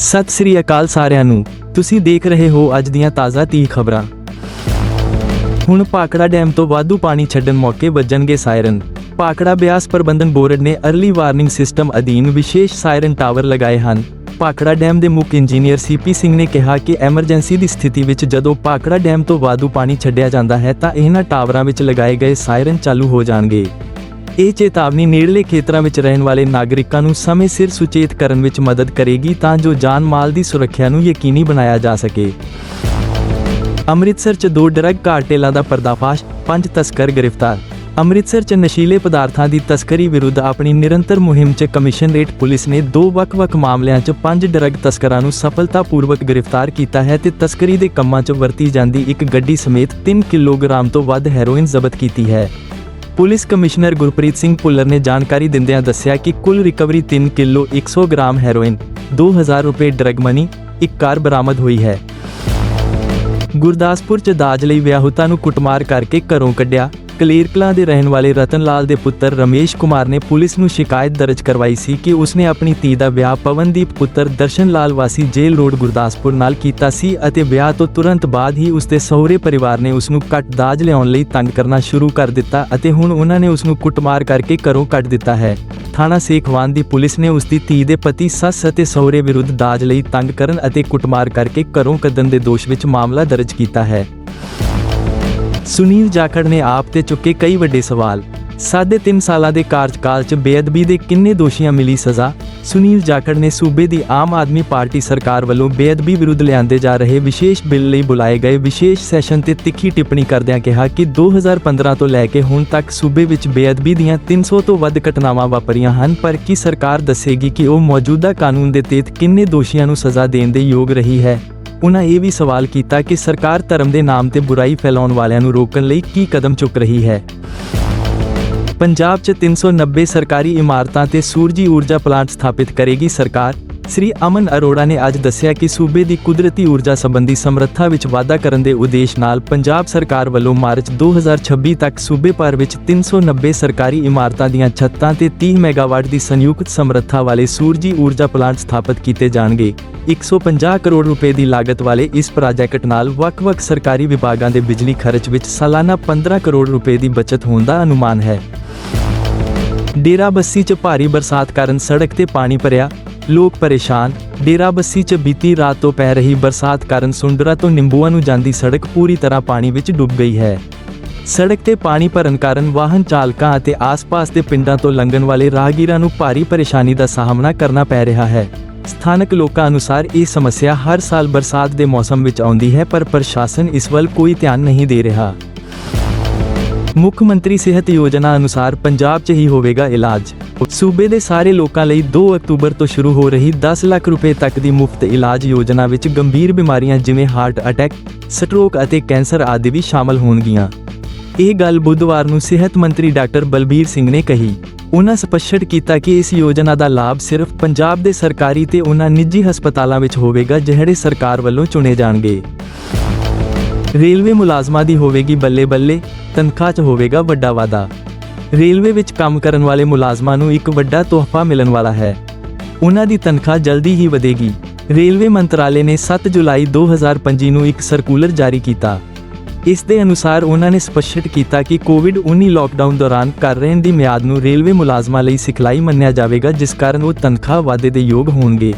ਸਤਿ ਸ੍ਰੀ ਅਕਾਲ ਸਾਰਿਆਂ ਨੂੰ। ਤੁਸੀਂ ਦੇਖ ਰਹੇ ਹੋ ਅੱਜ ਦੀਆਂ ਤਾਜ਼ਾ ਤੀ ਖਬਰਾਂ। ਹੁਣ ਪਾਕੜਾ ਡੈਮ ਤੋਂ ਵਾਧੂ ਪਾਣੀ ਛੱਡਣ ਮੌਕੇ ਵੱਜਣਗੇ ਸਾਇਰਨ। ਪਾਕੜਾ ਬਿਆਸ ਪ੍ਰਬੰਧਨ ਬੋਰਡ ਨੇ ਅਰਲੀ ਵਾਰਨਿੰਗ ਸਿਸਟਮ ਅਧੀਨ ਵਿਸ਼ੇਸ਼ ਸਾਇਰਨ ਟਾਵਰ ਲਗਾਏ ਹਨ। ਪਾਕੜਾ ਡੈਮ ਦੇ ਮੁੱਖ ਇੰਜੀਨੀਅਰ ਸੀਪੀ ਸਿੰਘ ਨੇ ਕਿਹਾ ਕਿ ਐਮਰਜੈਂਸੀ ਦੀ ਸਥਿਤੀ ਵਿੱਚ ਜਦੋਂ ਪਾਕੜਾ ਡੈਮ ਤੋਂ ਵਾਧੂ ਪਾਣੀ ਛੱਡਿਆ ਜਾਂਦਾ ਹੈ ਤਾਂ ਇਹਨਾਂ ਟਾਵਰਾਂ ਵਿੱਚ ਲਗਾਏ ਗਏ ਸਾਇਰਨ ਚਾਲੂ ਹੋ ਜਾਣਗੇ। ਇਹ ਚੇਤਾਵਨੀ ਨੇੜਲੇ ਖੇਤਰਾਂ ਵਿੱਚ ਰਹਿਣ ਵਾਲੇ ਨਾਗਰਿਕਾਂ ਨੂੰ ਸਮੇਂ ਸਿਰ ਸੁਚੇਤ ਕਰਨ ਵਿੱਚ ਮਦਦ ਕਰੇਗੀ ਤਾਂ ਜੋ ਜਾਨ ਮਾਲ ਦੀ ਸੁਰੱਖਿਆ ਨੂੰ ਯਕੀਨੀ ਬਣਾਇਆ ਜਾ ਸਕੇ। ਅੰਮ੍ਰਿਤਸਰ 'ਚ ਦੋ ਡਰੱਗ ਕਾਰਟੇਲਾਂ ਦਾ ਪਰਦਾਫਾਸ਼, ਪੰਜ ਤਸਕਰ ਗ੍ਰਿਫਤਾਰ। ਅੰਮ੍ਰਿਤਸਰ 'ਚ ਨਸ਼ੀਲੇ ਪਦਾਰਥਾਂ ਦੀ ਤਸਕਰੀ ਵਿਰੁੱਧ ਆਪਣੀ ਨਿਰੰਤਰ ਮੁਹਿੰਮ 'ਚ ਕਮਿਸ਼ਨਰੇਟ ਪੁਲਿਸ ਨੇ ਦੋ ਵੱਖ-ਵੱਖ ਮਾਮਲਿਆਂ 'ਚ ਪੰਜ ਡਰੱਗ ਤਸਕਰਾਂ ਨੂੰ ਸਫਲਤਾਪੂਰਵਕ ਗ੍ਰਿਫਤਾਰ ਕੀਤਾ ਹੈ ਤੇ ਤਸਕਰੀ ਦੇ ਕੰਮਾਂ 'ਚ ਵਰਤੀ ਜਾਂਦੀ ਇੱਕ ਗੱਡੀ ਸਮੇਤ 3 ਕਿਲੋਗ੍ਰਾਮ ਤੋਂ ਵੱਧ ਹੈਰੋਇਨ ਜ਼ਬਤ ਕੀਤੀ ਹੈ। ਪੁਲਿਸ ਕਮਿਸ਼ਨਰ ਗੁਰਪ੍ਰੀਤ ਸਿੰਘ ਭੁੱਲਰ ਨੇ ਜਾਣਕਾਰੀ ਦਿੰਦਿਆਂ ਦੱਸਿਆ ਕਿ ਕੁੱਲ ਰਿਕਵਰੀ 3 ਕਿਲੋ 100 ਗ੍ਰਾਮ ਹੈਰੋਇਨ 2000 ਰੁਪਏ ਡਰੱਗ ਮਨੀ, ਇੱਕ ਕਾਰ ਬਰਾਮਦ ਹੋਈ ਹੈ। ਗੁਰਦਾਸਪੁਰ ਚ ਦਾਜ ਲਈ ਵਿਆਹੁਤਾ ਨੂੰ ਕੁੱਟਮਾਰ ਕਰਕੇ ਘਰੋਂ ਕੱਢਿਆ ਕਲੇਰਕਲਾਂ ਦੇ ਰਹਿਣ ਵਾਲੇ ਰਤਨ ਲਾਲ ਦੇ ਪੁੱਤਰ ਰਮੇਸ਼ ਕੁਮਾਰ ਨੇ ਪੁਲਿਸ ਨੂੰ ਸ਼ਿਕਾਇਤ ਦਰਜ ਕਰਵਾਈ ਸੀ ਕਿ ਉਸਨੇ ਆਪਣੀ ਧੀ ਦਾ ਵਿਆਹ ਪਵਨਦੀਪ ਪੁੱਤਰ ਦਰਸ਼ਨ ਲਾਲ ਵਾਸੀ ਜੇਲ੍ਹ ਰੋਡ ਗੁਰਦਾਸਪੁਰ ਨਾਲ ਕੀਤਾ ਸੀ ਅਤੇ ਵਿਆਹ ਤੋਂ ਤੁਰੰਤ ਬਾਅਦ ਹੀ ਉਸਦੇ ਸਹੁਰੇ ਪਰਿਵਾਰ ਨੇ ਉਸ ਨੂੰ ਕੱਟ ਦਾਜ ਲਿਆਉਣ ਲਈ ਤੰਗ ਕਰਨਾ ਸ਼ੁਰੂ ਕਰ ਦਿੱਤਾ ਅਤੇ ਹੁਣ ਉਹਨਾਂ ਨੇ ਉਸ ਨੂੰ ਕੁੱਟਮਾਰ ਕਰਕੇ ਘਰੋਂ ਕੱਢ ਦਿੱਤਾ ਹੈ। ਥਾਣਾ ਸੇਖਵਾਨ ਦੀ ਪੁਲਿਸ ਨੇ ਉਸ ਦੀ ਧੀ ਦੇ ਪਤੀ, ਸੱਸ ਅਤੇ ਸਹੁਰੇ ਵਿਰੁੱਧ ਦਾਜ ਲਈ ਤੰਗ ਕਰਨ ਅਤੇ ਕੁੱਟਮਾਰ ਕਰਕੇ ਘਰੋਂ ਕੱਢਣ ਦੇ ਦੋਸ਼ ਵਿੱਚ ਮਾਮਲਾ ਦਰਜ ਕੀਤਾ ਹੈ। ਸੁਨੀਲ ਜਾਖੜ ਨੇ ਆਪ ਤੇ ਚੁੱਕੇ ਕਈ ਵੱਡੇ ਸਵਾਲ। ਸਾਢੇ ਤਿੰਨ ਸਾਲਾਂ ਦੇ ਕਾਰਜਕਾਲ 'ਚ ਬੇਅਦਬੀ ਦੇ ਕਿੰਨੇ ਦੋਸ਼ੀਆਂ ਮਿਲੀ ਸਜ਼ਾ? ਸੁਨੀਲ ਜਾਖੜ ਨੇ ਸੂਬੇ ਦੀ ਆਮ ਆਦਮੀ ਪਾਰਟੀ ਸਰਕਾਰ ਵੱਲੋਂ ਬੇਅਦਬੀ ਵਿਰੁੱਧ ਲਿਆਂਦੇ ਜਾ ਰਹੇ ਵਿਸ਼ੇਸ਼ ਬਿੱਲ ਲਈ ਬੁਲਾਏ ਗਏ ਵਿਸ਼ੇਸ਼ ਸੈਸ਼ਨ ਤੇ ਤਿੱਖੀ ਟਿੱਪਣੀ ਕਰਦਿਆਂ ਕਿਹਾ ਕਿ 2015 ਤੋਂ ਲੈ ਕੇ ਹੁਣ ਤੱਕ ਸੂਬੇ ਵਿੱਚ ਬੇਅਦਬੀ ਦੀਆਂ 300 ਤੋਂ ਵੱਧ ਘਟਨਾਵਾਂ ਵਾਪਰੀਆਂ ਹਨ, ਪਰ ਕੀ ਸਰਕਾਰ ਦੱਸੇਗੀ ਕਿ ਉਹ ਮੌਜੂਦਾ ਕਾਨੂੰਨ ਦੇ ਤਹਿਤ ਕਿੰਨੇ ਦੋਸ਼ੀਆਂ ਨੂੰ ਸਜ਼ਾ ਦੇਣ ਦੇ ਯੋਗ ਰਹੀ ਹੈ? ਉਨ੍ਹਾਂ ਇਹ ਵੀ ਸਵਾਲ ਕੀਤਾ ਕਿ ਸਰਕਾਰ ਧਰਮ ਦੇ ਨਾਮ ਤੇ ਬੁਰਾਈ ਫੈਲਾਉਣ ਵਾਲਿਆਂ ਨੂੰ ਰੋਕਣ ਲਈ ਕੀ ਕਦਮ ਚੁੱਕ ਰਹੀ ਹੈ। ਪੰਜਾਬ 'ਚ 390 ਸਰਕਾਰੀ ਇਮਾਰਤਾਂ ਤੇ ਸੂਰਜੀ ਊਰਜਾ ਪਲਾਂਟ ਸਥਾਪਿਤ ਕਰੇਗੀ ਸਰਕਾਰ। ਸ੍ਰੀ ਅਮਨ ਅਰੋੜਾ ਨੇ ਅੱਜ ਦੱਸਿਆ ਕਿ ਸੂਬੇ ਦੀ ਕੁਦਰਤੀ ਊਰਜਾ ਸੰਬੰਧੀ ਸਮਰੱਥਾ ਵਿੱਚ ਵਾਧਾ ਕਰਨ ਦੇ ਉਦੇਸ਼ ਨਾਲ ਪੰਜਾਬ ਸਰਕਾਰ ਵੱਲੋਂ ਮਾਰਚ 2026 ਤੱਕ ਸੂਬੇ ਭਰ ਵਿੱਚ 390 ਸਰਕਾਰੀ ਇਮਾਰਤਾਂ ਦੀਆਂ ਛੱਤਾਂ ਤੇ 30 ਮੈਗਾਵਾਟ ਦੀ ਸੰਯੁਕਤ ਸਮਰੱਥਾ ਵਾਲੇ ਸੂਰਜੀ ਊਰਜਾ ਪਲਾਂਟ ਸਥਾਪਿਤ ਕੀਤੇ ਜਾਣਗੇ। 150 ਕਰੋੜ ਰੁਪਏ ਦੀ ਲਾਗਤ ਵਾਲੇ ਇਸ ਪ੍ਰਾਜੈਕਟ ਨਾਲ ਵੱਖ-ਵੱਖ ਸਰਕਾਰੀ ਵਿਭਾਗਾਂ ਦੇ ਬਿਜਲੀ ਖਰਚ ਵਿੱਚ ਸਾਲਾਨਾ 15 ਕਰੋੜ ਰੁਪਏ ਦੀ ਬਚਤ ਹੋਣ ਦਾ ਅਨੁਮਾਨ ਹੈ। ਡੇਰਾ ਬੱਸੀ 'ਚ ਭਾਰੀ ਬਰਸਾਤ ਕਾਰਨ ਸੜਕ ਤੇ ਪਾਣੀ ਭਰਿਆ। ਲੋਕ ਪਰੇਸ਼ਾਨ। ਡੇਰਾ ਬੱਸੀ 'ਚ ਬੀਤੀ ਰਾਤ ਤੋਂ ਪੈ ਰਹੀ ਬਰਸਾਤ ਕਾਰਨ ਸੁੰਡਰਾ ਤੋਂ ਨਿੰਬੂਆ ਨੂੰ ਜਾਂਦੀ ਸੜਕ ਪੂਰੀ ਤਰ੍ਹਾਂ ਪਾਣੀ ਵਿੱਚ ਡੁੱਬ ਗਈ ਹੈ। ਸੜਕ ਤੇ ਪਾਣੀ ਭਰਨ ਕਾਰਨ ਵਾਹਨ ਚਾਲਕਾਂ ਅਤੇ ਆਸ-ਪਾਸ ਦੇ ਪਿੰਡਾਂ ਤੋਂ ਲੰਘਣ ਵਾਲੇ ਰਾਹਗੀਰਾਂ ਨੂੰ ਭਾਰੀ ਪਰੇਸ਼ਾਨੀ ਦਾ ਸਾਹਮਣਾ ਕਰਨਾ ਪੈ ਰਿਹਾ ਹੈ। ਸਥਾਨਕ ਲੋਕਾਂ ਅਨੁਸਾਰ ਇਹ ਸਮੱਸਿਆ ਹਰ ਸਾਲ ਬਰਸਾਤ ਦੇ ਮੌਸਮ ਵਿੱਚ ਆਉਂਦੀ ਹੈ, ਪਰ ਪ੍ਰਸ਼ਾਸਨ ਇਸ ਵੱਲ ਕੋਈ ਧਿਆਨ ਨਹੀਂ ਦੇ ਰਿਹਾ। ਮੁੱਖ ਮੰਤਰੀ ਸਿਹਤ ਯੋਜਨਾ ਅਨੁਸਾਰ ਪੰਜਾਬ 'ਚ ਹੀ ਹੋਵੇਗਾ ਇਲਾਜ। ਸੂਬੇ ਦੇ ਸਾਰੇ ਲੋਕਾਂ ਲਈ 2 ਅਕਤੂਬਰ ਤੋਂ ਸ਼ੁਰੂ ਹੋ ਰਹੀ 10 ਲੱਖ ਰੁਪਏ ਤੱਕ ਦੀ ਮੁਫਤ ਇਲਾਜ ਯੋਜਨਾ ਵਿੱਚ ਗੰਭੀਰ ਬਿਮਾਰੀਆਂ ਜਿਵੇਂ ਹਾਰਟ ਅਟੈਕ, ਸਟ੍ਰੋਕ ਅਤੇ ਕੈਂਸਰ ਆਦਿ ਵੀ ਸ਼ਾਮਲ ਹੋਣਗੀਆਂ। ਇਹ ਗੱਲ ਬੁੱਧਵਾਰ ਨੂੰ ਸਿਹਤ ਮੰਤਰੀ ਡਾਕਟਰ ਬਲਬੀਰ ਸਿੰਘ ਨੇ ਕਹੀ। ਉਹਨਾਂ ਸਪਸ਼ਟ ਕੀਤਾ ਕਿ ਇਸ ਯੋਜਨਾ ਦਾ ਲਾਭ ਸਿਰਫ ਪੰਜਾਬ ਦੇ ਸਰਕਾਰੀ ਤੇ ਉਹਨਾਂ ਨਿੱਜੀ ਹਸਪਤਾਲਾਂ ਵਿੱਚ ਹੋਵੇਗਾ ਜਿਹੜੇ ਸਰਕਾਰ ਵੱਲੋਂ ਚੁਣੇ ਜਾਣਗੇ। ਰੇਲਵੇ ਮੁਲਾਜ਼ਮਾਂ ਦੀ ਹੋਵੇਗੀ ਬੱਲੇ ਬੱਲੇ ਤਨਖਾਹ 'ਚ ਹੋਵੇਗਾ ਵੱਡਾ ਵਾਧਾ। ਰੇਲਵੇ ਵਿੱਚ ਕੰਮ ਕਰਨ ਵਾਲੇ ਮੁਲਾਜ਼ਮਾਂ ਨੂੰ ਇੱਕ ਵੱਡਾ ਤੋਹਫਾ ਮਿਲਣ ਵਾਲਾ ਹੈ। ਉਹਨਾਂ ਦੀ ਤਨਖਾਹ ਜਲਦੀ ਹੀ ਵਧੇਗੀ। ਰੇਲਵੇ ਮੰਤਰਾਲੇ ਨੇ 7 ਜੁਲਾਈ 2025 ਨੂੰ ਇੱਕ ਸਰਕੂਲਰ ਜਾਰੀ ਕੀਤਾ। ਇਸ ਦੇ ਅਨੁਸਾਰ ਉਹਨਾਂ ਨੇ ਸਪਸ਼ਟ ਕੀਤਾ ਕਿ ਕੋਵਿਡ-19 ਲਾਕਡਾਊਨ ਦੌਰਾਨ ਕਰ ਰਹਿਣ ਦੀ ਮਿਆਦ ਨੂੰ ਰੇਲਵੇ ਮੁਲਾਜ਼ਮਾਂ ਲਈ ਸਿਖਲਾਈ ਮੰਨਿਆ ਜਾਵੇਗਾ, ਜਿਸ ਕਾਰਨ ਉਹ ਤਨਖਾਹ ਵਾਧੇ ਦੇ ਯੋਗ ਹੋਣਗੇ।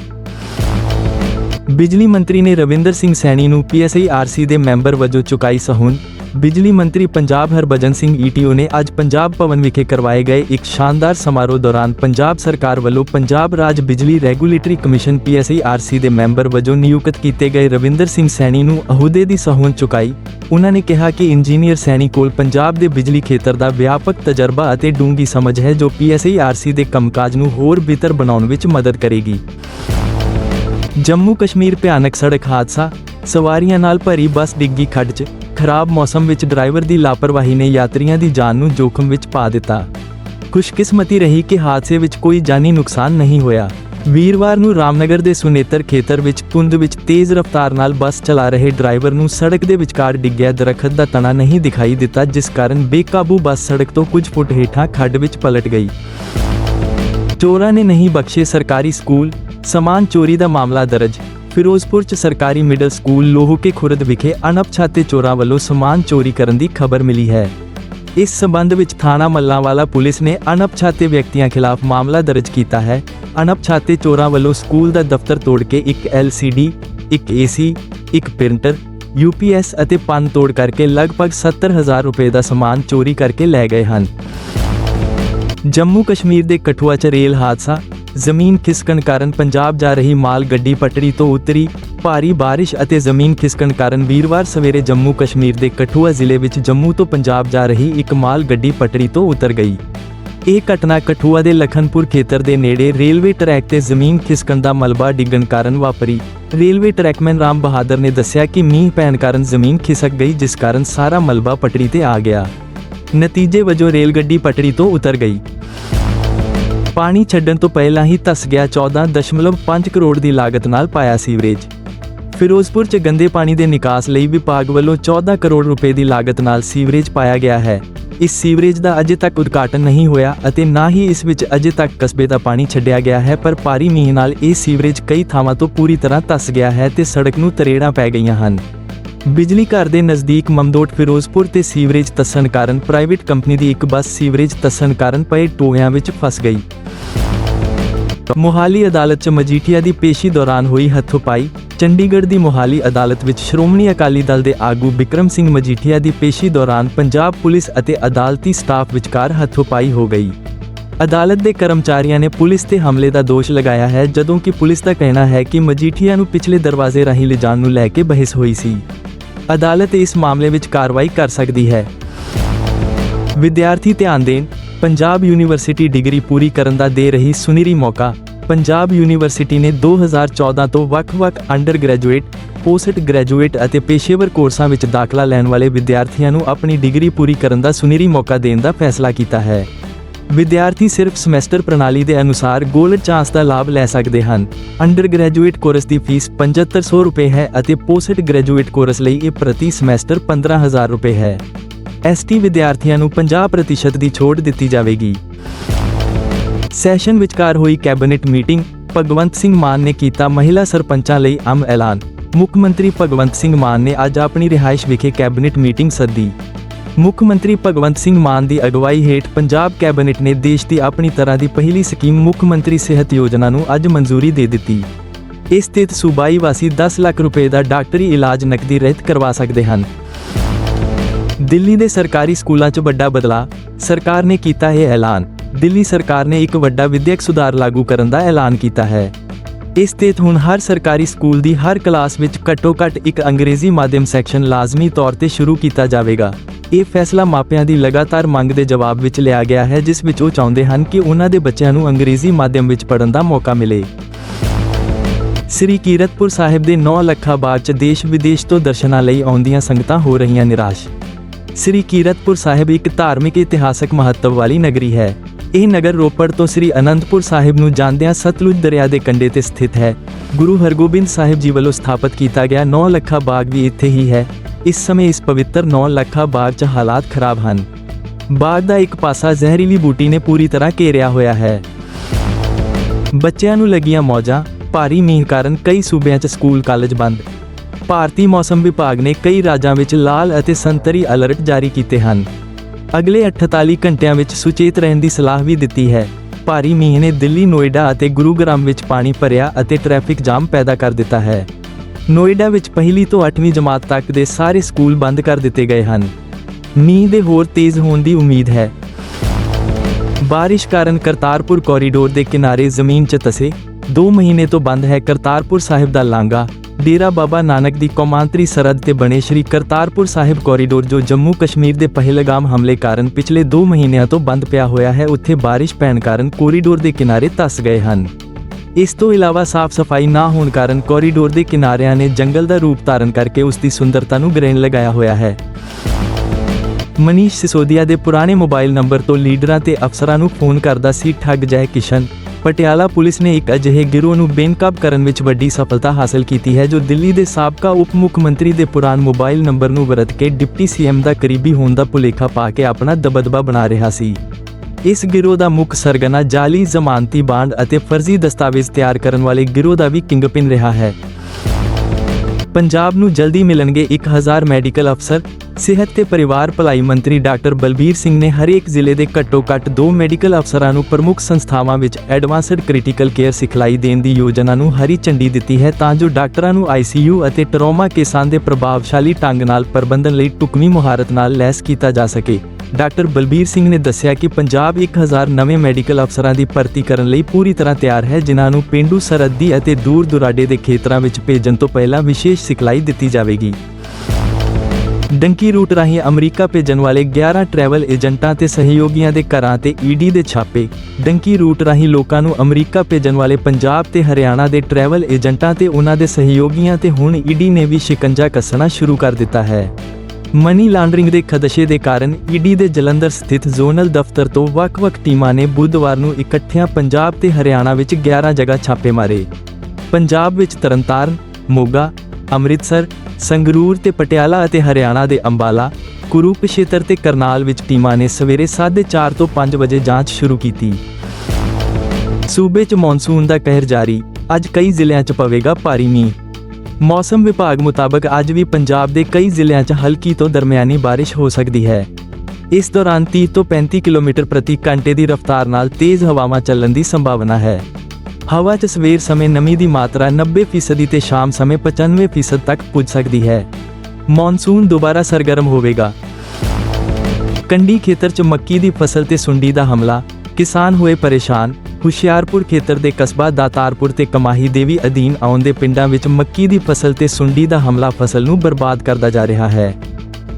ਬਿਜਲੀ ਮੰਤਰੀ ਨੇ ਰਵਿੰਦਰ ਸਿੰਘ ਸੈਣੀ ਨੂੰ ਪੀਐਸਆਈਆਰਸੀ ਦੇ ਮੈਂਬਰ ਵਜੋਂ ਚੁਕਾਈ ਸਹੂਲਤ ਬਿਜਲੀ ਮੰਤਰੀ ਪੰਜਾਬ ਹਰਭਜਨ ਸਿੰਘ ਈਟੀਓ ਨੇ ਅੱਜ ਪੰਜਾਬ ਭਵਨ ਵਿਖੇ ਕਰਵਾਏ ਗਏ ਇੱਕ ਸ਼ਾਨਦਾਰ ਸਮਾਰੋਹ ਦੌਰਾਨ ਪੰਜਾਬ ਸਰਕਾਰ ਵੱਲੋਂ ਪੰਜਾਬ ਰਾਜ ਬਿਜਲੀ ਰੈਗੂਲੇਟਰੀ ਕਮਿਸ਼ਨ ਪੀਐਸਆਈਆਰਸੀ ਦੇ ਮੈਂਬਰ ਵਜੋਂ ਨਿਯੁਕਤ ਕੀਤੇ ਗਏ ਰਵਿੰਦਰ ਸਿੰਘ ਸੈਣੀ ਨੂੰ ਅਹੁਦੇ ਦੀ ਸਹੁੰ ਚੁਕਾਈ। ਉਹਨਾਂ ਨੇ ਕਿਹਾ ਕਿ ਇੰਜੀਨੀਅਰ ਸੈਣੀ ਕੋਲ ਪੰਜਾਬ ਦੇ ਬਿਜਲੀ ਖੇਤਰ ਦਾ ਵਿਆਪਕ ਤਜਰਬਾ ਅਤੇ ਡੂੰਘੀ ਸਮਝ ਹੈ ਜੋ ਪੀਐਸਆਈਆਰਸੀ ਦੇ ਕੰਮਕਾਜ ਨੂੰ ਹੋਰ ਬਿਹਤਰ ਬਣਾਉਣ ਵਿੱਚ ਮਦਦ ਕਰੇਗੀ। ਜੰਮੂ ਕਸ਼ਮੀਰ ਭਿਆਨਕ ਸੜਕ ਹਾਦਸਾ। ਸਵਾਰੀਆਂ ਨਾਲ ਭਰੀ ਬੱਸ ਡਿੱਗੀ ਖੱਡ 'ਚ। ਖਰਾਬ ਮੌਸਮ ਵਿੱਚ ਡਰਾਈਵਰ ਦੀ ਲਾਪਰਵਾਹੀ ਨੇ ਯਾਤਰੀਆਂ ਦੀ ਜਾਨ ਨੂੰ ਜੋਖਮ ਵਿੱਚ ਪਾ ਦਿੱਤਾ। ਖੁਸ਼ਕਿਸਮਤੀ ਰਹੀ ਕਿ ਹਾਦਸੇ ਵਿੱਚ ਕੋਈ ਜਾਨੀ ਨੁਕਸਾਨ ਨਹੀਂ ਹੋਇਆ। ਵੀਰਵਾਰ ਨੂੰ ਰਾਮਨਗਰ ਦੇ ਸੁਨੇਤਰ ਖੇਤਰ ਵਿੱਚ ਕੁੰਦ ਵਿੱਚ ਤੇਜ਼ ਰਫ਼ਤਾਰ ਨਾਲ ਬੱਸ ਚਲਾ ਰਹੇ ਡਰਾਈਵਰ ਨੂੰ ਸੜਕ ਦੇ ਵਿਚਕਾਰ ਡਿੱਗਿਆ ਦਰਖਤ ਦਾ ਤਣਾ ਨਹੀਂ ਦਿਖਾਈ ਦਿੱਤਾ, ਜਿਸ ਕਾਰਨ ਬੇਕਾਬੂ ਬੱਸ ਸੜਕ ਤੋਂ ਕੁਝ ਫੁੱਟ ਹੇਠਾਂ ਖੱਡ ਵਿੱਚ ਪਲਟ ਗਈ। ਚੋਰਾਂ ਨੇ ਨਹੀਂ ਬਖਸ਼ੇ ਸਰਕਾਰੀ ਸਕੂਲ, ਸਮਾਨ ਚੋਰੀ ਦਾ ਮਾਮਲਾ ਦਰਜ। ਫਿਰੋਜ਼ਪੁਰ ਚ ਸਰਕਾਰੀ ਮਿਡਲ ਸਕੂਲ ਲੋਹਕੇ ਖੁਰਦ ਵਿਖੇ ਅਣਪਛਾਤੇ ਚੋਰਾਂ ਵੱਲੋਂ ਸਮਾਨ ਚੋਰੀ ਕਰਨ ਦੀ ਖਬਰ ਮਿਲੀ ਹੈ। ਇਸ ਸਬੰਧ ਵਿੱਚ ਥਾਣਾ ਮੱਲਾਂਵਾਲਾ ਪੁਲਿਸ ਨੇ ਅਣਪਛਾਤੇ ਵਿਅਕਤੀਆਂ ਖਿਲਾਫ ਮਾਮਲਾ ਦਰਜ ਕੀਤਾ ਹੈ। ਅਣਪਛਾਤੇ ਚੋਰਾਂ ਵੱਲੋਂ ਸਕੂਲ ਦਾ ਦਫ਼ਤਰ ਤੋੜ ਕੇ ਇੱਕ LCD, ਇੱਕ AC, ਇੱਕ ਪ੍ਰਿੰਟਰ, UPS ਅਤੇ ਪੰਨ ਤੋੜ ਕਰਕੇ ਲਗਭਗ 70000 ਰੁਪਏ ਦਾ ਸਮਾਨ ਚੋਰੀ ਕਰਕੇ ਲੈ ਗਏ ਹਨ। ਜੰਮੂ ਕਸ਼ਮੀਰ ਦੇ ਕਠੂਆ 'ਚ ਰੇਲ ਹਾਦਸਾ ਜ਼ਮੀਨ ਖਿਸਕਣ ਕਾਰਨ ਪੰਜਾਬ ਜਾ ਰਹੀ ਮਾਲ ਗੱਡੀ ਪਟੜੀ ਤੋਂ ਉਤਰੀ। ਭਾਰੀ ਬਾਰਿਸ਼ ਅਤੇ ਜ਼ਮੀਨ ਖਿਸਕਣ ਕਾਰਨ ਵੀਰਵਾਰ ਸਵੇਰੇ ਜੰਮੂ ਕਸ਼ਮੀਰ ਦੇ ਕਠੂਆ ਜ਼ਿਲ੍ਹੇ ਵਿੱਚ ਜੰਮੂ ਤੋਂ ਪੰਜਾਬ ਜਾ ਰਹੀ ਇੱਕ ਮਾਲ ਗੱਡੀ ਪਟੜੀ ਤੋਂ ਉਤਰ ਗਈ। ਇਹ ਘਟਨਾ ਕਠੂਆ ਦੇ ਲਖਨਪੁਰ ਖੇਤਰ ਦੇ ਨੇੜੇ ਰੇਲਵੇ ਟਰੈਕ ਤੇ ਜ਼ਮੀਨ ਖਿਸਕਣ ਦਾ ਮਲਬਾ ਡਿੱਗਣ ਕਾਰਨ ਵਾਪਰੀ। ਰੇਲਵੇ ਟਰੈਕਮੈਨ ਰਾਮ ਬਹਾਦਰ ਨੇ ਦੱਸਿਆ ਕਿ ਮੀਂਹ ਪੈਣ ਕਾਰਨ ਜ਼ਮੀਨ ਖਿਸਕ ਗਈ, ਜਿਸ ਕਾਰਨ ਸਾਰਾ ਮਲਬਾ ਪਟੜੀ ਤੇ ਆ ਗਿਆ। ਨਤੀਜੇ ਵਜੋਂ ਰੇਲ ਗੱਡੀ ਪਟੜੀ ਤੋਂ ਉਤਰ ਗਈ। ਪਾਣੀ ਛੱਡਣ ਤੋਂ ਪਹਿਲਾਂ ਹੀ ਧਸ ਗਿਆ 14.5 ਕਰੋੜ ਦੀ ਲਾਗਤ ਨਾਲ ਪਾਇਆ ਸੀਵਰੇਜ। ਫਿਰੋਜ਼ਪੁਰ 'ਚ ਗੰਦੇ ਪਾਣੀ ਦੇ ਨਿਕਾਸ ਲਈ ਵਿਭਾਗ ਵੱਲੋਂ 14 ਕਰੋੜ ਰੁਪਏ ਦੀ ਲਾਗਤ ਨਾਲ ਸੀਵਰੇਜ ਪਾਇਆ ਗਿਆ ਹੈ। ਇਸ ਸੀਵਰੇਜ ਦਾ ਅਜੇ ਤੱਕ ਉਦਘਾਟਨ ਨਹੀਂ ਹੋਇਆ ਅਤੇ ਨਾ ਹੀ ਇਸ ਵਿੱਚ ਅਜੇ ਤੱਕ ਕਸਬੇ ਦਾ ਪਾਣੀ ਛੱਡਿਆ ਗਿਆ ਹੈ, ਪਰ ਭਾਰੀ ਮੀਂਹ ਨਾਲ ਇਹ ਸੀਵਰੇਜ ਕਈ ਥਾਵਾਂ ਤੋਂ ਪੂਰੀ ਤਰ੍ਹਾਂ ਧਸ ਗਿਆ ਹੈ ਤੇ ਸੜਕ ਨੂੰ ਤਰੇੜਾਂ ਪੈ ਗਈਆਂ ਹਨ। ਬਿਜਲੀ ਘਰ ਦੇ ਨਜ਼ਦੀਕ ਮਮਦੋਟ ਫਿਰੋਜ਼ਪੁਰ ਤੇ ਸੀਵਰੇਜ ਤਸਣ ਕਾਰਨ ਪ੍ਰਾਈਵੇਟ ਕੰਪਨੀ ਦੀ ਇੱਕ ਬੱਸ ਸੀਵਰੇਜ ਤਸਣ ਕਾਰਨ ਪਏ ਟੋਇਆਂ ਵਿੱਚ ਫਸ ਗਈ। ਮੋਹਾਲੀ ਅਦਾਲਤ 'ਚ ਮਜੀਠੀਆ ਦੀ ਪੇਸ਼ੀ ਦੌਰਾਨ ਹੋਈ ਹੱਥੋਪਾਈ ਚੰਡੀਗੜ੍ਹ ਦੀ ਮੋਹਾਲੀ ਅਦਾਲਤ ਵਿੱਚ ਸ਼੍ਰੋਮਣੀ ਅਕਾਲੀ ਦਲ ਦੇ ਆਗੂ ਬਿਕਰਮ ਸਿੰਘ ਮਜੀਠੀਆ ਦੀ ਪੇਸ਼ੀ ਦੌਰਾਨ ਪੰਜਾਬ ਪੁਲਿਸ ਅਤੇ ਅਦਾਲਤੀ ਸਟਾਫ ਵਿਚਕਾਰ ਹੱਥੋਪਾਈ ਹੋ ਗਈ। ਅਦਾਲਤ ਦੇ ਕਰਮਚਾਰੀਆਂ ਨੇ ਪੁਲਿਸ ਤੇ ਹਮਲੇ ਦਾ ਦੋਸ਼ ਲਗਾਇਆ ਹੈ, ਜਦੋਂ ਕਿ ਪੁਲਿਸ ਦਾ ਕਹਿਣਾ ਹੈ ਕਿ ਮਜੀਠੀਆ ਨੂੰ ਪਿਛਲੇ ਦਰਵਾਜ਼ੇ ਰਾਹੀਂ ਲਿਜਾਣ ਨੂੰ ਲੈ ਕੇ ਬਹਿਸ ਹੋਈ ਸੀ। ਅਦਾਲਤ ਇਸ ਮਾਮਲੇ ਵਿੱਚ ਕਾਰਵਾਈ ਕਰ ਸਕਦੀ ਹੈ। ਵਿਦਿਆਰਥੀ ਧਿਆਨ ਦੇਣ ਪੰਜਾਬ ਯੂਨੀਵਰਸਿਟੀ ਡਿਗਰੀ ਪੂਰੀ ਕਰਨ ਦਾ ਦੇ ਰਹੀ ਸੁਨਹਿਰੀ ਮੌਕਾ ਪੰਜਾਬ ਯੂਨੀਵਰਸਿਟੀ ਨੇ 2014 ਤੋਂ ਵੱਖ-ਵੱਖ ਅੰਡਰ ਗ੍ਰੈਜੂਏਟ, ਪੋਸਟ ਗ੍ਰੈਜੂਏਟ ਅਤੇ ਪੇਸ਼ੇਵਰ ਕੋਰਸਾਂ ਵਿੱਚ ਦਾਖਲਾ ਲੈਣ ਵਾਲੇ ਵਿਦਿਆਰਥੀਆਂ ਨੂੰ ਆਪਣੀ ਡਿਗਰੀ ਪੂਰੀ ਕਰਨ ਦਾ ਸੁਨਹਿਰੀ ਮੌਕਾ ਦੇਣ ਦਾ ਫੈਸਲਾ ਕੀਤਾ ਹੈ। ਵਿਦਿਆਰਥੀ ਸਿਰਫ ਸਮੈਸਟਰ ਪ੍ਰਣਾਲੀ ਦੇ ਅਨੁਸਾਰ ਗੋਲਡ ਚਾਂਸ ਦਾ ਲਾਭ ਲੈ ਸਕਦੇ ਹਨ। ਅੰਡਰ ਗ੍ਰੈਜੂਏਟ ਕੋਰਸ ਦੀ ਫੀਸ 7500 ਰੁਪਏ ਹੈ ਅਤੇ ਪੋਸਟ ਗ੍ਰੈਜੂਏਟ ਕੋਰਸ ਲਈ ਇਹ ਪ੍ਰਤੀ ਸਮੈਸਟਰ 15000 ਰੁਪਏ ਹੈ। ਐਸਟੀ ਵਿਦਿਆਰਥੀਆਂ ਨੂੰ 50% ਦੀ ਛੋਟ ਦਿੱਤੀ ਜਾਵੇਗੀ। ਸੈਸ਼ਨ ਵਿਚਕਾਰ ਹੋਈ ਕੈਬਨਿਟ ਮੀਟਿੰਗ, ਭਗਵੰਤ ਸਿੰਘ ਮਾਨ ਨੇ ਕੀਤਾ ਮਹਿਲਾ ਸਰਪੰਚਾਂ ਲਈ ਅਮ ਐਲਾਨ। ਮੁੱਖ ਮੰਤਰੀ ਭਗਵੰਤ ਸਿੰਘ ਮਾਨ ਨੇ ਅੱਜ ਆਪਣੀ ਰਿਹਾਇਸ਼ ਵਿਖੇ ਕੈਬਨਿਟ ਮੀਟਿੰਗ ਸੱਦੀ। ਮੁੱਖ ਮੰਤਰੀ ਭਗਵੰਤ ਸਿੰਘ ਮਾਨ ਦੀ ਅਗਵਾਈ ਹੇਠ ਪੰਜਾਬ ਕੈਬਨਿਟ ਨੇ ਦੇਸ਼ ਦੀ ਆਪਣੀ ਤਰ੍ਹਾਂ ਦੀ ਪਹਿਲੀ ਸਕੀਮ ਮੁੱਖ ਮੰਤਰੀ ਸਿਹਤ ਯੋਜਨਾ ਨੂੰ ਅੱਜ ਮਨਜ਼ੂਰੀ ਦੇ ਦਿੱਤੀ। ਇਸ ਤਹਿਤ ਸੂਬਾਈ ਵਾਸੀ 10 ਲੱਖ ਰੁਪਏ ਦਾ ਡਾਕਟਰੀ ਇਲਾਜ ਨਕਦੀ ਰਹਿਤ ਕਰਵਾ ਸਕਦੇ ਹਨ। ਦਿੱਲੀ ਦੇ ਸਰਕਾਰੀ ਸਕੂਲਾਂ 'ਚ ਵੱਡਾ ਬਦਲਾਅ। ਸਰਕਾਰ ਨੇ ਕੀਤਾ ਇਹ ਐਲਾਨ। ਦਿੱਲੀ ਸਰਕਾਰ ਨੇ ਇੱਕ ਵੱਡਾ ਵਿਦਿਅਕ ਸੁਧਾਰ ਲਾਗੂ ਕਰਨ ਦਾ ਐਲਾਨ ਕੀਤਾ ਹੈ। ਇਸ ਤਹਿਤ ਹੁਣ ਹਰ ਸਰਕਾਰੀ ਸਕੂਲ ਦੀ ਹਰ ਕਲਾਸ ਵਿੱਚ ਘੱਟੋ-ਘੱਟ ਇੱਕ ਅੰਗਰੇਜ਼ੀ ਮਾਧਿਅਮ ਸੈਕਸ਼ਨ ਲਾਜ਼ਮੀ ਤੌਰ ਤੇ ਸ਼ੁਰੂ ਕੀਤਾ ਜਾਵੇਗਾ। ਇਹ ਫੈਸਲਾ ਮਾਪਿਆਂ ਦੀ ਲਗਾਤਾਰ ਮੰਗ ਦੇ ਜਵਾਬ ਵਿੱਚ ਲਿਆ ਗਿਆ ਹੈ, ਜਿਸ ਵਿੱਚ ਉਹ ਚਾਹੁੰਦੇ ਹਨ ਕਿ ਉਹਨਾਂ ਦੇ ਬੱਚਿਆਂ ਨੂੰ ਅੰਗਰੇਜ਼ੀ ਮਾਧਿਅਮ ਵਿੱਚ ਪੜ੍ਹਨ ਦਾ ਮੌਕਾ ਮਿਲੇ। ਸ੍ਰੀ ਕੀਰਤਪੁਰ ਸਾਹਿਬ ਦੇ 9 ਲੱਖਾਂ ਬਾਅਦ 'ਚ ਦੇਸ਼ ਵਿਦੇਸ਼ ਤੋਂ ਦਰਸ਼ਨਾਂ ਲਈ ਆਉਂਦੀਆਂ ਸੰਗਤਾਂ ਹੋ ਰਹੀਆਂ ਨਿਰਾਸ਼। ਸ੍ਰੀ ਕੀਰਤਪੁਰ ਸਾਹਿਬ ਇੱਕ ਧਾਰਮਿਕ ਇਤਿਹਾਸਕ ਮਹੱਤਵ ਵਾਲੀ ਨਗਰੀ ਹੈ। ਇਹ ਨਗਰ ਰੋਪੜ ਤੋਂ ਸ੍ਰੀ ਅਨੰਦਪੁਰ ਸਾਹਿਬ ਨੂੰ ਜਾਂਦਿਆਂ ਸਤਲੁਜ ਦਰਿਆ ਦੇ ਕੰਢੇ ਤੇ ਸਥਿਤ ਹੈ। ਗੁਰੂ ਹਰਗੋਬਿੰਦ ਸਾਹਿਬ ਜੀ ਵੱਲੋਂ ਸਥਾਪਿਤ ਕੀਤਾ ਗਿਆ 9 ਲੱਖਾ ਬਾਗ ਵੀ ਇੱਥੇ ਹੀ ਹੈ। ਇਸ ਸਮੇਂ ਇਸ ਪਵਿੱਤਰ 9 ਲੱਖਾ ਬਾਗ 'ਚ ਹਾਲਾਤ ਖਰਾਬ ਹਨ। ਬਾਗ ਦਾ ਇੱਕ ਪਾਸਾ ਜ਼ਹਿਰੀਲੀ ਬੂਟੀ ਨੇ ਪੂਰੀ ਤਰ੍ਹਾਂ ਘੇਰਿਆ ਹੋਇਆ ਹੈ। ਬੱਚਿਆਂ ਨੂੰ ਲੱਗੀਆਂ ਮੌਜਾਂ, ਭਾਰੀ ਮੀਂਹ ਕਾਰਨ ਕਈ ਸੂਬਿਆਂ 'ਚ ਸਕੂਲ, ਕਾਲਜ ਬੰਦ। ਭਾਰਤੀ ਮੌਸਮ ਵਿਭਾਗ ਨੇ ਕਈ ਰਾਜਾਂ ਵਿੱਚ ਲਾਲ ਅਤੇ ਸੰਤਰੀ ਅਲਰਟ ਜਾਰੀ ਕੀਤੇ ਹਨ। ਅਗਲੇ 48 ਘੰਟਿਆਂ ਵਿੱਚ ਸੁਚੇਤ ਰਹਿਣ ਦੀ ਸਲਾਹ ਵੀ ਦਿੱਤੀ ਹੈ। ਭਾਰੀ ਮੀਂਹ ਨੇ ਦਿੱਲੀ, ਨੋਇਡਾ ਅਤੇ ਗੁਰੂਗ੍ਰਾਮ ਵਿੱਚ ਪਾਣੀ ਭਰਿਆ ਅਤੇ ਟ੍ਰੈਫਿਕ ਜਾਮ ਪੈਦਾ ਕਰ ਦਿੱਤਾ ਹੈ। ਨੋਇਡਾ ਵਿੱਚ ਪਹਿਲੀ ਤੋਂ 8ਵੀਂ ਜਮਾਤ ਤੱਕ ਦੇ ਸਾਰੇ ਸਕੂਲ ਬੰਦ ਕਰ ਦਿੱਤੇ ਗਏ ਹਨ। ਮੀਂਹ ਦੇ ਹੋਰ ਤੇਜ਼ ਹੋਣ ਦੀ ਉਮੀਦ ਹੈ। ਬਾਰਿਸ਼ ਕਾਰਨ ਕਰਤਾਰਪੁਰ ਕੋਰੀਡੋਰ ਦੇ ਕਿਨਾਰੇ ਜ਼ਮੀਨ 'ਚ ਤਸੇ 2 ਮਹੀਨੇ ਤੋਂ ਬੰਦ ਹੈ ਕਰਤਾਰਪੁਰ ਸਾਹਿਬ ਦਾ ਲਾਂਗਾ ਡੇਰਾ ਬਾਬਾ ਨਾਨਕ ਦੀ ਕੌਮਾਂਤਰੀ ਸਰਹੱਦ ਤੇ ਬਣੇ ਸ਼੍ਰੀ ਕਰਤਾਰਪੁਰ ਸਾਹਿਬ ਕੋਰੀਡੋਰ ਜੋ ਜੰਮੂ ਕਸ਼ਮੀਰ ਦੇ ਪਹਿਲਗਾਮ ਹਮਲੇ ਕਾਰਨ ਪਿਛਲੇ 2 ਮਹੀਨਿਆਂ ਤੋਂ ਬੰਦ ਪਿਆ ਹੋਇਆ ਹੈ, ਉੱਥੇ ਬਾਰਿਸ਼ ਪੈਣ ਕਾਰਨ ਕੋਰੀਡੋਰ ਦੇ ਕਿਨਾਰੇ ਧੱਸ ਗਏ ਹਨ। ਇਸ ਤੋਂ ਇਲਾਵਾ ਸਾਫ਼ ਸਫ਼ਾਈ ਨਾ ਹੋਣ ਕਾਰਨ ਕੋਰੀਡੋਰ ਦੇ ਕਿਨਾਰਿਆਂ ਨੇ ਜੰਗਲ ਦਾ ਰੂਪ ਧਾਰਨ ਕਰਕੇ ਉਸ ਦੀ ਸੁੰਦਰਤਾ ਨੂੰ ਗ੍ਰਹਿਣ ਲਗਾਇਆ ਹੋਇਆ ਹੈ। ਮਨੀਸ਼ ਸਿਸੋਦੀਆ ਦੇ ਪੁਰਾਣੇ ਮੋਬਾਈਲ ਨੰਬਰ ਤੋਂ ਲੀਡਰਾਂ ਤੇ ਅਫਸਰਾਂ ਨੂੰ ਫੋਨ ਕਰਦਾ ਸੀ, ਠੱਗ ਜੈ ਕਿਸ਼ਨ। ਪਟਿਆਲਾ ਪੁਲਿਸ ਨੇ ਇੱਕ ਅਜਿਹੇ ਗਿਰੋਹ ਨੂੰ ਬੇਨਕਾਬ ਕਰਨ ਵਿੱਚ ਵੱਡੀ ਸਫਲਤਾ ਹਾਸਲ ਕੀਤੀ ਹੈ ਜੋ ਦਿੱਲੀ ਦੇ ਸਾਬਕਾ ਉਪ ਮੁੱਖ ਮੰਤਰੀ ਦੇ ਪੁਰਾਣ ਮੋਬਾਈਲ ਨੰਬਰ ਨੂੰ ਵਰਤ ਕੇ ਡਿਪਟੀ ਸੀਐਮ ਦਾ ਕਰੀਬੀ ਹੋਣ ਦਾ ਭੁਲੇਖਾ ਪਾ ਕੇ ਆਪਣਾ ਦਬਦਬਾ ਬਣਾ ਰਿਹਾ ਸੀ। ਇਸ ਗਿਰੋਹ ਦਾ ਮੁੱਖ ਸਰਗਨਾ ਜਾਲੀ ਜ਼ਮਾਨਤੀ ਬਾਂਡ ਅਤੇ ਫਰਜ਼ੀ ਦਸਤਾਵੇਜ਼ ਤਿਆਰ ਕਰਨ ਵਾਲੇ ਗਿਰੋਹ ਦਾ ਵੀ ਕਿੰਗਪਿਨ ਰਿਹਾ ਹੈ। ਪੰਜਾਬ ਨੂੰ ਜਲਦੀ ਮਿਲਣਗੇ 1000 ਮੈਡੀਕਲ ਅਫਸਰ ਸਿਹਤ ਤੇ ਪਰਿਵਾਰ ਭਲਾਈ ਮੰਤਰੀ ਡਾਕਟਰ ਬਲਬੀਰ ਸਿੰਘ ਨੇ ਹਰੇਕ ਜ਼ਿਲ੍ਹੇ ਦੇ ਘੱਟੋ-ਘੱਟ 2 ਮੈਡੀਕਲ ਅਫਸਰਾਂ ਨੂੰ ਪ੍ਰਮੁੱਖ ਸੰਸਥਾਵਾਂ ਵਿੱਚ ਐਡਵਾਂਸਡ ਕ੍ਰਿਟੀਕਲ ਕੇਅਰ ਸਿਖਲਾਈ ਦੇਣ ਦੀ ਯੋਜਨਾ ਨੂੰ ਹਰੀ ਝੰਡੀ ਦਿੱਤੀ ਹੈ ਤਾਂ ਜੋ ਡਾਕਟਰਾਂ ਨੂੰ ਆਈਸੀਯੂ ਅਤੇ ਟਰੋਮਾ ਕੇਸਾਂ ਦੇ ਪ੍ਰਭਾਵਸ਼ਾਲੀ ਢੰਗ ਨਾਲ ਪ੍ਰਬੰਧਨ ਲਈ ਟੁਕਵੀਂ ਮੁਹਾਰਤ ਨਾਲ ਲੈਸ ਕੀਤਾ ਜਾ ਸਕੇ। ਡਾਕਟਰ ਬਲਬੀਰ ਸਿੰਘ ਨੇ ਦੱਸਿਆ ਕਿ ਪੰਜਾਬ 1000 ਨਵੇਂ ਮੈਡੀਕਲ ਅਫਸਰਾਂ ਦੀ ਭਰਤੀ ਕਰਨ ਲਈ ਪੂਰੀ ਤਰ੍ਹਾਂ ਤਿਆਰ ਹੈ, ਜਿਨ੍ਹਾਂ ਨੂੰ ਪਿੰਡੂ ਸਰਹੱਦੀ ਅਤੇ ਦੂਰ ਦੁਰਾਡੇ ਦੇ ਖੇਤਰਾਂ ਵਿੱਚ ਭੇਜਣ ਤੋਂ ਪਹਿਲਾਂ ਵਿਸ਼ੇਸ਼ ਸਿਖਲਾਈ ਦਿੱਤੀ ਜਾਵੇਗੀ। ਡੰਕੀ ਰੂਟ ਰਾਹੀਂ ਅਮਰੀਕਾ ਭੇਜਣ ਵਾਲੇ 11 ਟਰੈਵਲ ਏਜੰਟਾਂ ਤੇ ਸਹਿਯੋਗੀਆਂ ਦੇ ਘਰਾਂ ਤੇ ਈਡੀ ਦੇ ਛਾਪੇ। ਡੰਕੀ ਰੂਟ ਰਾਹੀਂ ਲੋਕਾਂ ਨੂੰ ਅਮਰੀਕਾ ਭੇਜਣ ਵਾਲੇ ਪੰਜਾਬ ਤੇ ਹਰਿਆਣਾ ਦੇ ਟਰੈਵਲ ਏਜੰਟਾਂ ਤੇ ਉਹਨਾਂ ਦੇ ਸਹਿਯੋਗੀਆਂ ਤੇ ਹੁਣ ਈਡੀ ਨੇ ਵੀ ਸ਼ਿਕੰਜਾ ਕੱਸਣਾ ਸ਼ੁਰੂ ਕਰ ਦਿੱਤਾ ਹੈ। ਮਨੀ ਲਾਂਡਰਿੰਗ ਦੇ ਖਦਸ਼ੇ ਦੇ ਕਾਰਨ ਈਡੀ ਦੇ ਜਲੰਧਰ ਸਥਿਤ ਜ਼ੋਨਲ ਦਫ਼ਤਰ ਤੋਂ ਵੱਖ-ਵੱਖ ਟੀਮਾਂ ਨੇ ਬੁੱਧਵਾਰ ਨੂੰ ਇਕੱਠਿਆਂ ਪੰਜਾਬ ਤੇ ਹਰਿਆਣਾ ਵਿੱਚ 11 ਜਗ੍ਹਾ ਛਾਪੇ ਮਾਰੇ। ਪੰਜਾਬ ਵਿੱਚ ਤਰਨਤਾਰਨ, ਮੋਗਾ, ਅੰਮ੍ਰਿਤਸਰ ਸੰਗਰੂਰ ਤੇ ਪਟਿਆਲਾ ਅਤੇ ਹਰਿਆਣਾ ਦੇ ਅੰਬਾਲਾ, ਕੁਰੂਕਸ਼ੇਤਰ ਤੇ ਕਰਨਾਲ ਵਿੱਚ ਟੀਮਾਂ ਨੇ ਸਵੇਰੇ 4:30 ਤੋਂ 5 ਵਜੇ ਜਾਂਚ ਸ਼ੁਰੂ ਕੀਤੀ। ਸੂਬੇ 'ਚ ਮੌਨਸੂਨ ਦਾ ਕਹਿਰ ਜਾਰੀ, ਅੱਜ ਕਈ ਜ਼ਿਲ੍ਹਿਆਂ 'ਚ ਪਵੇਗਾ ਭਾਰੀ ਮੀਂਹ। ਮੌਸਮ ਵਿਭਾਗ ਮੁਤਾਬਕ ਅੱਜ ਵੀ ਪੰਜਾਬ ਦੇ ਕਈ ਜ਼ਿਲ੍ਹਿਆਂ 'ਚ ਹਲਕੀ ਤੋਂ ਦਰਮਿਆਨੀ ਬਾਰਿਸ਼ ਹੋ ਸਕਦੀ ਹੈ। ਇਸ ਦੌਰਾਨ 30 ਤੋਂ 35 ਕਿਲੋਮੀਟਰ ਪ੍ਰਤੀ ਘੰਟੇ ਦੀ ਰਫ਼ਤਾਰ ਨਾਲ ਤੇਜ਼ ਹਵਾਵਾਂ ਚੱਲਣ ਦੀ ਸੰਭਾਵਨਾ ਹੈ। ਹਵਾ 'ਚ ਸਵੇਰ ਸਮੇਂ ਨਮੀ ਦੀ ਮਾਤਰਾ 90% ਤੇ ਸ਼ਾਮ ਸਮੇਂ 95% ਤੱਕ ਪੁੱਜ ਸਕਦੀ ਹੈ। ਮੌਨਸੂਨ ਦੁਬਾਰਾ ਸਰਗਰਮ ਹੋਵੇਗਾ। ਕੰਡੀ ਖੇਤਰ 'ਚ ਮੱਕੀ ਦੀ ਫਸਲ ਤੇ ਸੁੰਡੀ ਦਾ ਹਮਲਾ, ਕਿਸਾਨ ਹੋਏ ਪਰੇਸ਼ਾਨ, ਹੁਸ਼ਿਆਰਪੁਰ ਖੇਤਰ ਦੇ ਕਸਬਾ ਦਾਤਾਰਪੁਰ ਤੇ ਕਮਾਹੀ ਦੇਵੀ ਅਧੀਨ ਆਉਂਦੇ ਪਿੰਡਾਂ ਵਿੱਚ ਮੱਕੀ ਦੀ ਫਸਲ ਤੇ ਸੁੰਡੀ ਦਾ ਹਮਲਾ ਫਸਲ ਨੂੰ ਬਰਬਾਦ ਕਰਦਾ ਜਾ ਰਿਹਾ ਹੈ।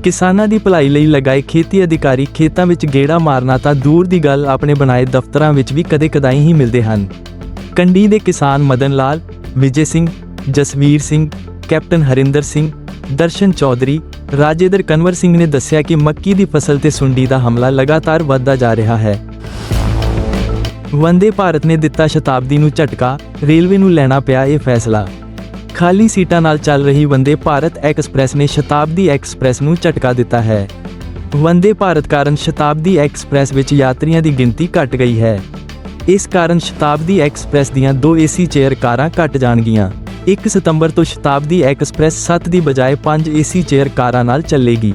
ਕਿਸਾਨਾਂ ਦੀ ਭਲਾਈ ਲਈ ਲਗਾਏ ਖੇਤੀ ਅਧਿਕਾਰੀ ਖੇਤਾਂ ਵਿੱਚ ਗੇੜਾ ਮਾਰਨਾ ਤਾਂ ਦੂਰ ਦੀ ਗੱਲ ਆਪਣੇ ਬਣਾਏ ਦਫ਼ਤਰਾਂ ਵਿੱਚ ਵੀ ਕਦੇ-ਕਦਾਈ ਹੀ ਮਿਲਦੇ ਹਨ। ਕੰਡੀ ਦੇ ਕਿਸਾਨ ਮਦਨ ਲਾਲ, ਵਿਜੇ ਸਿੰਘ, ਜਸਵੀਰ ਸਿੰਘ, ਕੈਪਟਨ ਹਰਿੰਦਰ ਸਿੰਘ, ਦਰਸ਼ਨ ਚੌਧਰੀ, ਰਾਜੇਦਰ ਕਨਵਰ ਸਿੰਘ ਨੇ ਦੱਸਿਆ ਕਿ ਮੱਕੀ ਦੀ ਫਸਲ ਤੇ ਸੁੰਡੀ ਦਾ ਹਮਲਾ ਲਗਾਤਾਰ ਵੱਧਦਾ ਜਾ ਰਿਹਾ ਹੈ। ਵੰਦੇ ਭਾਰਤ ਨੇ ਦਿੱਤਾ ਸ਼ਤਾਬਦੀ ਨੂੰ ਝਟਕਾ, ਰੇਲਵੇ ਨੂੰ ਲੈਣਾ ਪਿਆ ਇਹ ਫੈਸਲਾ। ਖਾਲੀ ਸੀਟਾਂ ਨਾਲ ਚੱਲ ਰਹੀ ਵੰਦੇ ਭਾਰਤ ਐਕਸਪ੍ਰੈਸ ਨੇ ਸ਼ਤਾਬਦੀ ਐਕਸਪ੍ਰੈਸ ਨੂੰ ਝਟਕਾ ਦਿੱਤਾ ਹੈ। ਵੰਦੇ ਭਾਰਤ ਕਾਰਨ ਸ਼ਤਾਬਦੀ ਐਕਸਪ੍ਰੈਸ ਵਿੱਚ ਯਾਤਰੀਆਂ ਦੀ ਗਿਣਤੀ ਘਟ ਗਈ ਹੈ। ਇਸ ਕਾਰਨ ਸ਼ਤਾਬਦੀ ਐਕਸਪ੍ਰੈਸ ਦੀਆਂ ਦੋ ਏਸੀ ਚੇਅਰ ਕਾਰਾਂ ਘਟ ਜਾਣਗੀਆਂ। 1 ਸਤੰਬਰ ਤੋਂ ਸ਼ਤਾਬਦੀ ਐਕਸਪ੍ਰੈਸ 7 ਦੀ ਬਜਾਏ 5 ਏਸੀ ਚੇਅਰ ਕਾਰਾਂ ਨਾਲ ਚੱਲੇਗੀ।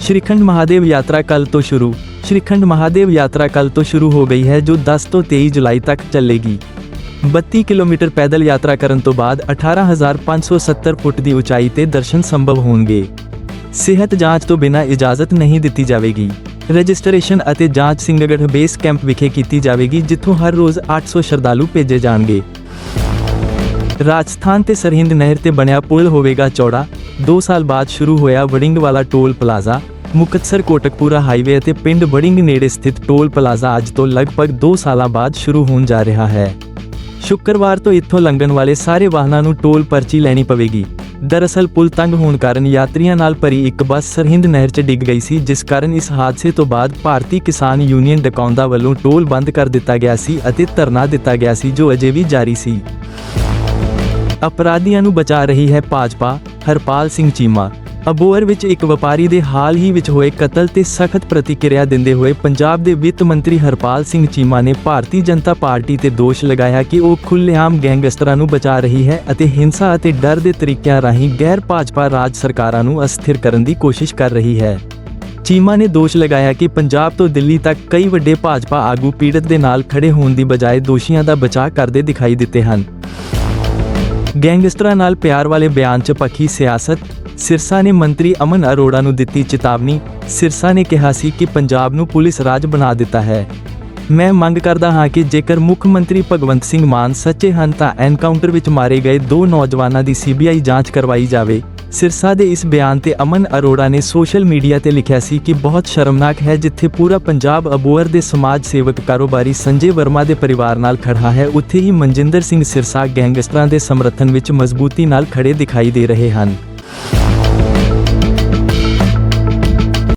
ਸ਼੍ਰੀਖੰਡ ਮਹਾਦੇਵ ਯਾਤਰਾ ਕੱਲ ਤੋਂ ਸ਼ੁਰੂ। ਸ਼੍ਰੀਖੰਡ ਮਹਾਦੇਵ ਯਾਤਰਾ ਕੱਲ ਤੋਂ ਸ਼ੁਰੂ ਹੋ ਗਈ ਹੈ, ਜੋ 10 ਤੋਂ 23 ਜੁਲਾਈ ਤੱਕ ਚੱਲੇਗੀ। 32 ਕਿਲੋਮੀਟਰ ਪੈਦਲ ਯਾਤਰਾ ਕਰਨ ਤੋਂ ਬਾਅਦ 18570 ਫੁੱਟ ਦੀ ਉਚਾਈ ਤੇ ਦਰਸ਼ਨ ਸੰਭਵ ਹੋਣਗੇ। ਸਿਹਤ ਜਾਂਚ ਤੋਂ ਬਿਨਾਂ ਇਜਾਜ਼ਤ ਨਹੀਂ ਦਿੱਤੀ ਜਾਵੇਗੀ। ਰਜਿਸਟ੍ਰੇਸ਼ਨ ਅਤੇ ਜਾਂਚ ਸਿੰਘਗੜ੍ਹ ਬੇਸ ਕੈਂਪ ਵਿਖੇ ਕੀਤੀ ਜਾਵੇਗੀ, ਜਿੱਥੋਂ ਹਰ ਰੋਜ਼ 800 ਸ਼ਰਧਾਲੂ ਭੇਜੇ ਜਾਣਗੇ। ਰਾਜਸਥਾਨ ਤੇ ਸਰਹਿੰਦ ਨਹਿਰ ਤੇ ਬਣਿਆ ਪੁਲ ਹੋਵੇਗਾ ਚੌੜਾ। 2 ਸਾਲ ਬਾਅਦ ਸ਼ੁਰੂ ਹੋਇਆ ਵੜਿੰਗ ਵਾਲਾ toll plaza. Muktsar, Kotkapura highway ਅਤੇ ਪਿੰਡ ਵੜਿੰਗ ਨੇੜੇ ਸਥਿਤ ਟੋਲ ਪਲਾਜ਼ਾ ਅੱਜ ਤੋਂ ਲਗਭਗ 2 ਸਾਲਾਂ ਬਾਅਦ ਸ਼ੁਰੂ ਹੋਣ ਜਾ ਰਿਹਾ ਹੈ। ਸ਼ੁੱਕਰਵਾਰ ਤੋਂ ਇੱਥੋਂ ਲੰਘਣ ਵਾਲੇ ਸਾਰੇ ਵਾਹਨਾਂ ਨੂੰ ਟੋਲ ਪਰਚੀ ਲੈਣੀ ਪਵੇਗੀ। ਦਰਅਸਲ ਪੁਲ ਤੰਗ ਹੋਣ ਕਾਰਨ ਯਾਤਰੀਆਂ ਨਾਲ ਭਰੀ ਇੱਕ ਬੱਸ ਸਰਹਿੰਦ ਨਹਿਰ 'ਚ ਡਿੱਗ ਗਈ ਸੀ, ਜਿਸ ਕਾਰਨ ਇਸ ਹਾਦਸੇ ਤੋਂ ਬਾਅਦ ਭਾਰਤੀ ਕਿਸਾਨ ਯੂਨੀਅਨ ਡਕੌਂਦਾ ਵੱਲੋਂ ਟੋਲ ਬੰਦ ਕਰ ਦਿੱਤਾ ਗਿਆ ਸੀ ਅਤੇ ਧਰਨਾ ਦਿੱਤਾ ਗਿਆ ਸੀ, ਜੋ ਅਜੇ ਵੀ ਜਾਰੀ ਸੀ। ਅਪਰਾਧੀਆਂ ਨੂੰ ਬਚਾ ਰਹੀ ਹੈ ਭਾਜਪਾ, ਹਰਪਾਲ ਸਿੰਘ ਚੀਮਾ। ਅਬੋਹਰ ਵਿੱਚ ਇੱਕ ਵਪਾਰੀ ਦੇ ਹਾਲ ਹੀ ਵਿੱਚ ਹੋਏ ਕਤਲ ਤੇ ਸਖਤ ਪ੍ਰਤੀਕਿਰਿਆ ਦਿੰਦੇ ਹੋਏ ਪੰਜਾਬ ਦੇ ਵਿੱਤ ਮੰਤਰੀ ਹਰਪਾਲ ਸਿੰਘ ਚੀਮਾ ਨੇ ਭਾਰਤੀ ਜਨਤਾ ਪਾਰਟੀ ਤੇ ਦੋਸ਼ ਲਗਾਇਆ ਕਿ ਉਹ ਖੁੱਲ੍ਹੇਆਮ ਗੈਂਗਸਟਰਾਂ ਨੂੰ ਬਚਾ ਰਹੀ ਹੈ ਅਤੇ ਹਿੰਸਾ ਅਤੇ ਡਰ ਦੇ ਤਰੀਕਿਆਂ ਰਾਹੀਂ ਗੈਰ ਭਾਜਪਾ ਰਾਜ ਸਰਕਾਰਾਂ ਨੂੰ ਅਸਥਿਰ ਕਰਨ ਦੀ ਕੋਸ਼ਿਸ਼ ਕਰ ਰਹੀ ਹੈ। ਚੀਮਾ ਨੇ ਦੋਸ਼ ਲਗਾਇਆ ਕਿ ਪੰਜਾਬ ਤੋਂ ਦਿੱਲੀ ਤੱਕ ਕਈ ਵੱਡੇ ਭਾਜਪਾ ਆਗੂ ਪੀੜਤ ਦੇ ਨਾਲ ਖੜੇ ਹੋਣ ਦੀ ਬਜਾਏ ਦੋਸ਼ੀਆਂ ਦਾ ਬਚਾਅ ਕਰਦੇ ਦਿਖਾਈ ਦਿੱਤੇ ਹਨ। ਗੈਂਗਸਟਰਾਂ ਨਾਲ ਪਿਆਰ ਵਾਲੇ ਬਿਆਨ 'ਚ ਪੱਖੀ ਸਿਆਸਤ ਸਿਰਸਾ ਨੇ ਮੰਤਰੀ ਅਮਨ ਅਰੋੜਾ ਨੂੰ ਦਿੱਤੀ ਚੇਤਾਵਨੀ। ਸਿਰਸਾ ਨੇ ਕਿਹਾ ਸੀ ਕਿ ਪੰਜਾਬ ਨੂੰ ਪੁਲਿਸ ਰਾਜ ਬਣਾ ਦਿੱਤਾ ਹੈ। ਮੈਂ ਮੰਗ ਕਰਦਾ ਹਾਂ ਕਿ ਜੇਕਰ ਮੁੱਖ ਮੰਤਰੀ ਭਗਵੰਤ ਸਿੰਘ ਮਾਨ ਸੱਚੇ ਹਨ ਤਾਂ ਐਨਕਾਊਂਟਰ ਵਿੱਚ ਮਾਰੇ ਗਏ ਦੋ ਨੌਜਵਾਨਾਂ ਦੀ ਸੀਬੀਆਈ ਜਾਂਚ ਕਰਵਾਈ ਜਾਵੇ। ਸਿਰਸਾ ਦੇ ਇਸ ਬਿਆਨ ਤੇ ਅਮਨ ਅਰੋੜਾ ਨੇ ਸੋਸ਼ਲ ਮੀਡੀਆ ਤੇ ਲਿਖਿਆ ਸੀ ਕਿ ਬਹੁਤ ਸ਼ਰਮਨਾਕ ਹੈ ਜਿੱਥੇ ਪੂਰਾ ਪੰਜਾਬ ਅਬੋਹਰ ਦੇ ਸਮਾਜ ਸੇਵਕ ਕਾਰੋਬਾਰੀ ਸੰਜੇ ਵਰਮਾ ਦੇ ਪਰਿਵਾਰ ਨਾਲ ਖੜਾ ਹੈ। ਉੱਥੇ ਹੀ ਮਨਜਿੰਦਰ ਸਿੰਘ ਸਿਰਸਾ ਗੈਂਗਸਟਰਾਂ ਦੇ ਸਮਰਥਨ ਵਿੱਚ ਮਜ਼ਬੂਤੀ ਨਾਲ ਖੜੇ ਦਿਖਾਈ ਦੇ ਰਹੇ ਹਨ।